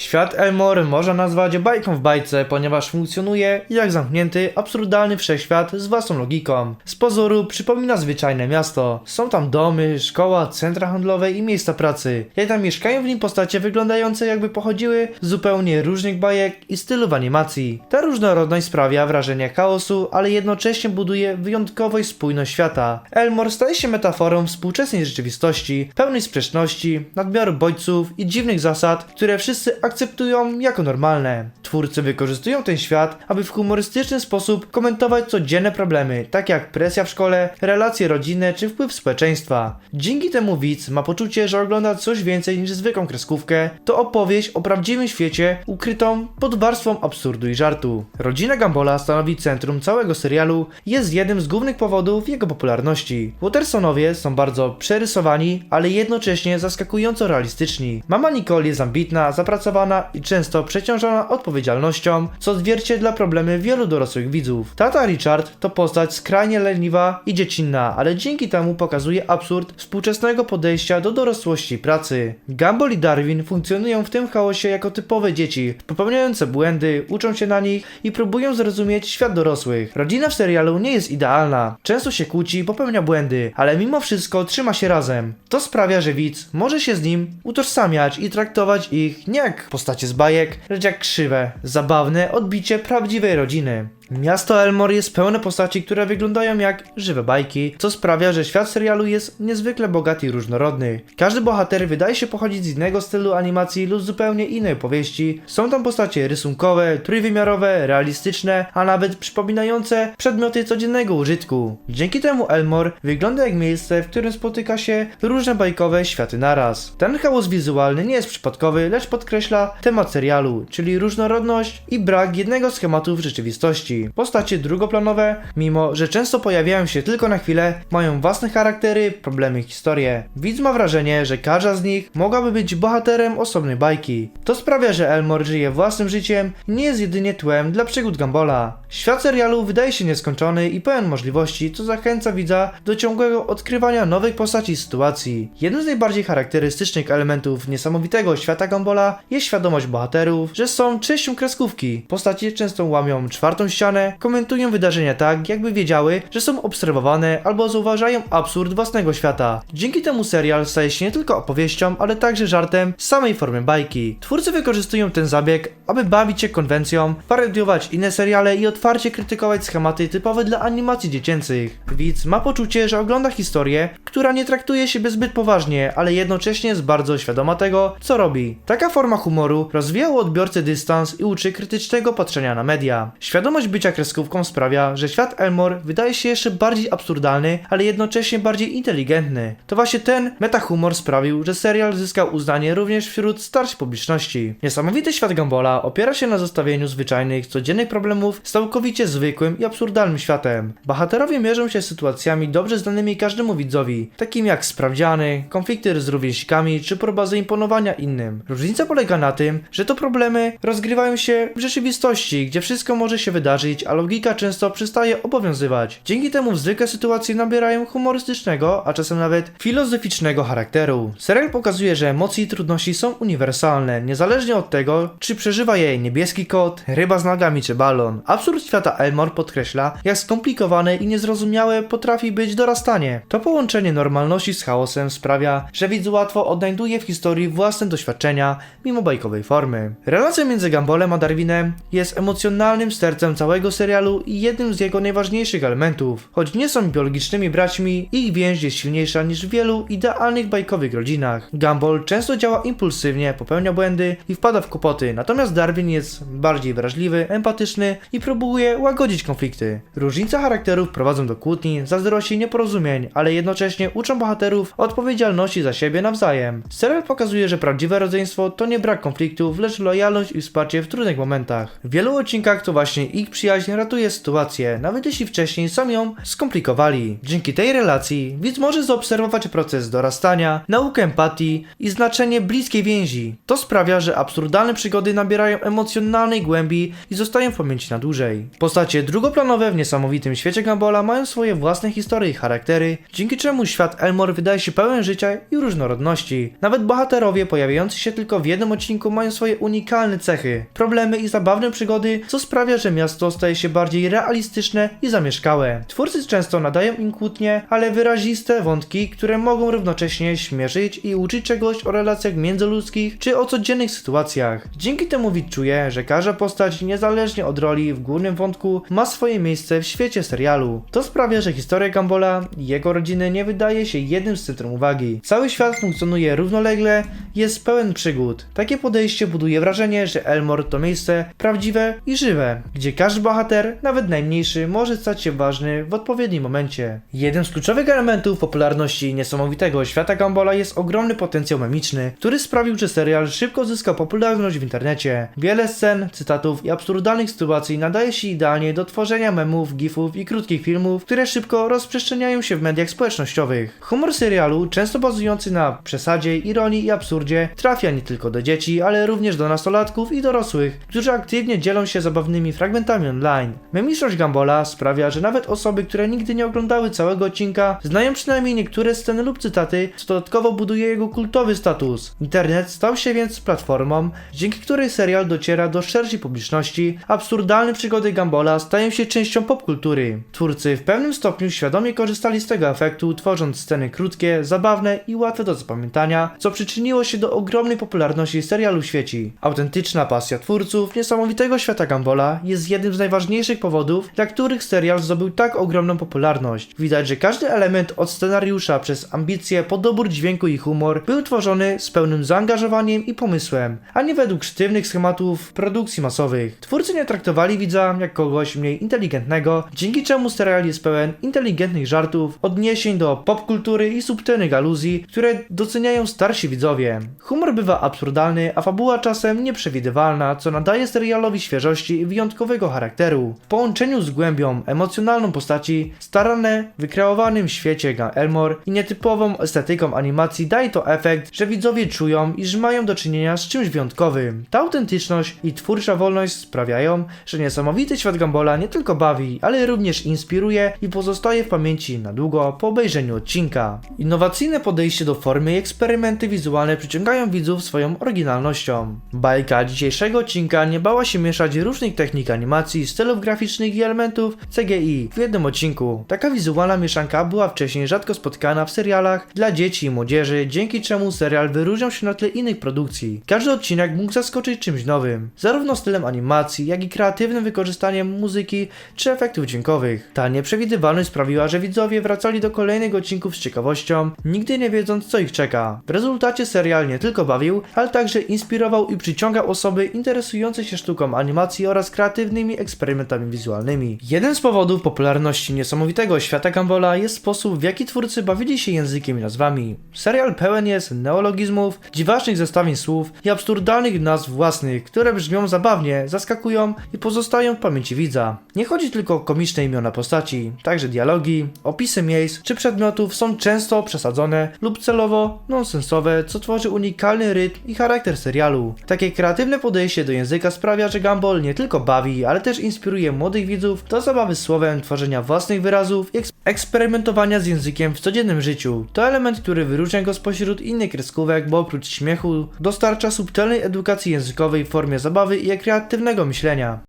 Świat Elmore można nazwać bajką w bajce, ponieważ funkcjonuje jak zamknięty, absurdalny wszechświat z własną logiką. Z pozoru przypomina zwyczajne miasto. Są tam domy, szkoła, centra handlowe i miejsca pracy. Jednak mieszkają w nim postacie wyglądające jakby pochodziły z zupełnie różnych bajek i stylów animacji. Ta różnorodność sprawia wrażenie chaosu, ale jednocześnie buduje wyjątkowość spójność świata. Elmore staje się metaforą współczesnej rzeczywistości, pełnej sprzeczności, nadmiaru bodźców i dziwnych zasad, które wszyscy akceptują jako normalne. Twórcy wykorzystują ten świat, aby w humorystyczny sposób komentować codzienne problemy, takie jak presja w szkole, relacje rodzinne czy wpływ społeczeństwa. Dzięki temu widz ma poczucie, że ogląda coś więcej niż zwykłą kreskówkę. To opowieść o prawdziwym świecie ukrytą pod warstwą absurdu i żartu. Rodzina Gambola stanowi centrum całego serialu jest jednym z głównych powodów jego popularności. Watersonowie są bardzo przerysowani, ale jednocześnie zaskakująco realistyczni. Mama Nicole jest ambitna, zapracowana i często przeciążona odpowiedzialnością, co odzwierciedla problemy wielu dorosłych widzów. Tata Richard to postać skrajnie leniwa i dziecinna, ale dzięki temu pokazuje absurd współczesnego podejścia do dorosłości i pracy. Gumball i Darwin funkcjonują w tym chaosie jako typowe dzieci, popełniające błędy, uczą się na nich i próbują zrozumieć świat dorosłych. Rodzina w serialu nie jest idealna, często się kłóci, popełnia błędy, ale mimo wszystko trzyma się razem. To sprawia, że widz może się z nim utożsamiać i traktować ich nie jak postacie z bajek, lecz jak krzywe, zabawne odbicie prawdziwej rodziny. Miasto Elmore jest pełne postaci, które wyglądają jak żywe bajki, co sprawia, że świat serialu jest niezwykle bogaty i różnorodny. Każdy bohater wydaje się pochodzić z innego stylu animacji lub zupełnie innej opowieści. Są tam postacie rysunkowe, trójwymiarowe, realistyczne, a nawet przypominające przedmioty codziennego użytku. Dzięki temu Elmore wygląda jak miejsce, w którym spotyka się różne bajkowe światy naraz. Ten chaos wizualny nie jest przypadkowy, lecz podkreśla temat serialu, czyli różnorodność i brak jednego schematu w rzeczywistości. Postacie drugoplanowe, mimo że często pojawiają się tylko na chwilę, mają własne charaktery, problemy i historie. Widz ma wrażenie, że każda z nich mogłaby być bohaterem osobnej bajki. To sprawia, że Elmore żyje własnym życiem nie jest jedynie tłem dla przygód Gambola. Świat serialu wydaje się nieskończony i pełen możliwości, co zachęca widza do ciągłego odkrywania nowych postaci i sytuacji. Jednym z najbardziej charakterystycznych elementów niesamowitego świata Gambola jest świadomość bohaterów, że są częścią kreskówki. Postacie często łamią czwartą ścianę, komentują wydarzenia tak, jakby wiedziały, że są obserwowane albo zauważają absurd własnego świata. Dzięki temu serial staje się nie tylko opowieścią, ale także żartem z samej formy bajki. Twórcy wykorzystują ten zabieg, aby bawić się konwencją, parodiować inne seriale i otwarcie krytykować schematy typowe dla animacji dziecięcych. Widz ma poczucie, że ogląda historię, która nie traktuje siebie zbyt poważnie, ale jednocześnie jest bardzo świadoma tego, co robi. Taka forma humoru rozwija u odbiorcy dystans i uczy krytycznego patrzenia na media. Świadomość bycia kreskówką sprawia, że świat Elmore wydaje się jeszcze bardziej absurdalny, ale jednocześnie bardziej inteligentny. To właśnie ten metahumor sprawił, że serial zyskał uznanie również wśród starszej publiczności. Niesamowity świat Gambola opiera się na zestawieniu zwyczajnych, codziennych problemów z całkowicie zwykłym i absurdalnym światem. Bohaterowie mierzą się z sytuacjami dobrze znanymi każdemu widzowi, takimi jak sprawdziany, konflikty z rówieśnikami czy próba zaimponowania innym. Różnica polega na tym, że to problemy rozgrywają się w rzeczywistości, gdzie wszystko może się wydarzyć, a logika często przestaje obowiązywać. Dzięki temu zwykłe sytuacje nabierają humorystycznego, a czasem nawet filozoficznego charakteru. Serial pokazuje, że emocje i trudności są uniwersalne, niezależnie od tego, czy przeżywa je niebieski kot, ryba z nogami czy balon. Absurd świata Elmore podkreśla, jak skomplikowane i niezrozumiałe potrafi być dorastanie. To połączenie normalności z chaosem sprawia, że widz łatwo odnajduje w historii własne doświadczenia, mimo bajkowej formy. Relacja między Gambolem a Darwinem jest emocjonalnym sercem całego serialu i jednym z jego najważniejszych elementów. Choć nie są biologicznymi braćmi, ich więź jest silniejsza niż w wielu idealnych bajkowych rodzinach. Gumball często działa impulsywnie, popełnia błędy i wpada w kłopoty, natomiast Darwin jest bardziej wrażliwy, empatyczny i próbuje łagodzić konflikty. Różnice charakterów prowadzą do kłótni, zazdrości i nieporozumień, ale jednocześnie uczą bohaterów odpowiedzialności za siebie nawzajem. Serial pokazuje, że prawdziwe rodzeństwo to nie brak konfliktów, lecz lojalność i wsparcie w trudnych momentach. W wielu odcinkach to właśnie ich przyjaźń ratuje sytuację, nawet jeśli wcześniej sam ją skomplikowali. Dzięki tej relacji widz może zaobserwować proces dorastania, naukę empatii i znaczenie bliskiej więzi. To sprawia, że absurdalne przygody nabierają emocjonalnej głębi i zostają w pamięci na dłużej. Postacie drugoplanowe w niesamowitym świecie Gambola mają swoje własne historie i charaktery, dzięki czemu świat Elmore wydaje się pełen życia i różnorodności. Nawet bohaterowie pojawiający się tylko w jednym odcinku mają swoje unikalne cechy, problemy i zabawne przygody, co sprawia, że miasto staje się bardziej realistyczne i zamieszkałe. Twórcy często nadają im kłótnie, ale wyraziste wątki, które mogą równocześnie śmieszyć i uczyć czegoś o relacjach międzyludzkich czy o codziennych sytuacjach. Dzięki temu widz czuje, że każda postać, niezależnie od roli w głównym wątku, ma swoje miejsce w świecie serialu. To sprawia, że historia Gambola i jego rodziny nie wydaje się jednym z centrum uwagi. Cały świat funkcjonuje równolegle, jest pełen przygód. Takie podejście buduje wrażenie, że Elmore to miejsce prawdziwe i żywe, gdzie każdy bohater, nawet najmniejszy, może stać się ważny w odpowiednim momencie. Jednym z kluczowych elementów popularności niesamowitego świata Gambola jest ogromny potencjał memiczny, który sprawił, że serial szybko zyskał popularność w internecie. Wiele scen, cytatów i absurdalnych sytuacji nadaje się idealnie do tworzenia memów, gifów i krótkich filmów, które szybko rozprzestrzeniają się w mediach społecznościowych. Humor serialu, często bazujący na przesadzie, ironii i absurdzie, trafia nie tylko do dzieci, ale również do nastolatków i dorosłych, którzy aktywnie dzielą się zabawnymi fragmentami online. Memiczność Gambola sprawia, że nawet osoby, które nigdy nie oglądały całego odcinka, znają przynajmniej niektóre sceny lub cytaty, co dodatkowo buduje jego kultowy status. Internet stał się więc platformą, dzięki której serial dociera do szerszej publiczności, absurdalne przygody Gambola stają się częścią popkultury. Twórcy w pewnym stopniu świadomie korzystali z tego efektu, tworząc sceny krótkie, zabawne i łatwe do zapamiętania, co przyczyniło się do ogromnej popularności serialu w świeci. Autentyczna pasja twórców niesamowitego świata Gambola jest jednym z najważniejszych powodów, dla których serial zdobył tak ogromną popularność. Widać, że każdy element od scenariusza przez ambicje po dobór dźwięku i humor był tworzony z pełnym zaangażowaniem i pomysłem, a nie według sztywnych schematów produkcji masowych. Twórcy nie traktowali widza jak kogoś mniej inteligentnego, dzięki czemu serial jest pełen inteligentnych żartów, odniesień do popkultury i subtelnych aluzji, które doceniają starsi widzowie. Humor bywa absurdalny, a fabuła czasem nieprzewidywalna, co nadaje serialowi świeżości i wyjątkowego charakteru. W połączeniu z głębią emocjonalną postaci, staranne, wykreowanym świecie Ga Elmore i nietypową estetyką animacji daje to efekt, że widzowie czują, iż mają do czynienia z czymś wyjątkowym. Ta autentyczność i twórcza wolność sprawiają, że niesamowity świat Gambola nie tylko bawi, ale również inspiruje i pozostaje w pamięci na długo po obejrzeniu odcinka. Innowacyjne podejście do formy i eksperymenty wizualne przyciągają widzów swoją oryginalnością. Bajka dzisiejszego odcinka nie bała się mieszać różnych technik animacji, stylów graficznych i elementów CGI w jednym odcinku. Taka wizualna mieszanka była wcześniej rzadko spotykana w serialach dla dzieci i młodzieży, dzięki czemu serial wyróżniał się na tle innych produkcji. Każdy odcinek mógł zaskoczyć czymś nowym, zarówno stylem animacji, jak i kreatywnym wykorzystaniem muzyki czy efektów dźwiękowych. Ta nieprzewidywalność sprawiła, że widzowie wracali do kolejnych odcinków z ciekawością, nigdy nie wiedząc co ich czeka. W rezultacie serial nie tylko bawił, ale także inspirował i przyciągał osoby interesujące się sztuką animacji oraz kreatywnymi eksperymentami wizualnymi. Jeden z powodów popularności niesamowitego świata Gambola jest sposób, w jaki twórcy bawili się językiem i nazwami. Serial pełen jest neologizmów, dziwacznych zestawień słów i absurdalnych nazw własnych, które brzmią zabawnie, zaskakują i pozostają pamięci widza. Nie chodzi tylko o komiczne imiona postaci, także dialogi, opisy miejsc czy przedmiotów są często przesadzone lub celowo nonsensowe, co tworzy unikalny rytm i charakter serialu. Takie kreatywne podejście do języka sprawia, że Gumball nie tylko bawi, ale też inspiruje młodych widzów do zabawy słowem, tworzenia własnych wyrazów i eks- eksperymentowania z językiem w codziennym życiu. To element, który wyróżnia go spośród innych kreskówek, bo oprócz śmiechu dostarcza subtelnej edukacji językowej w formie zabawy i kreatywnego myślenia.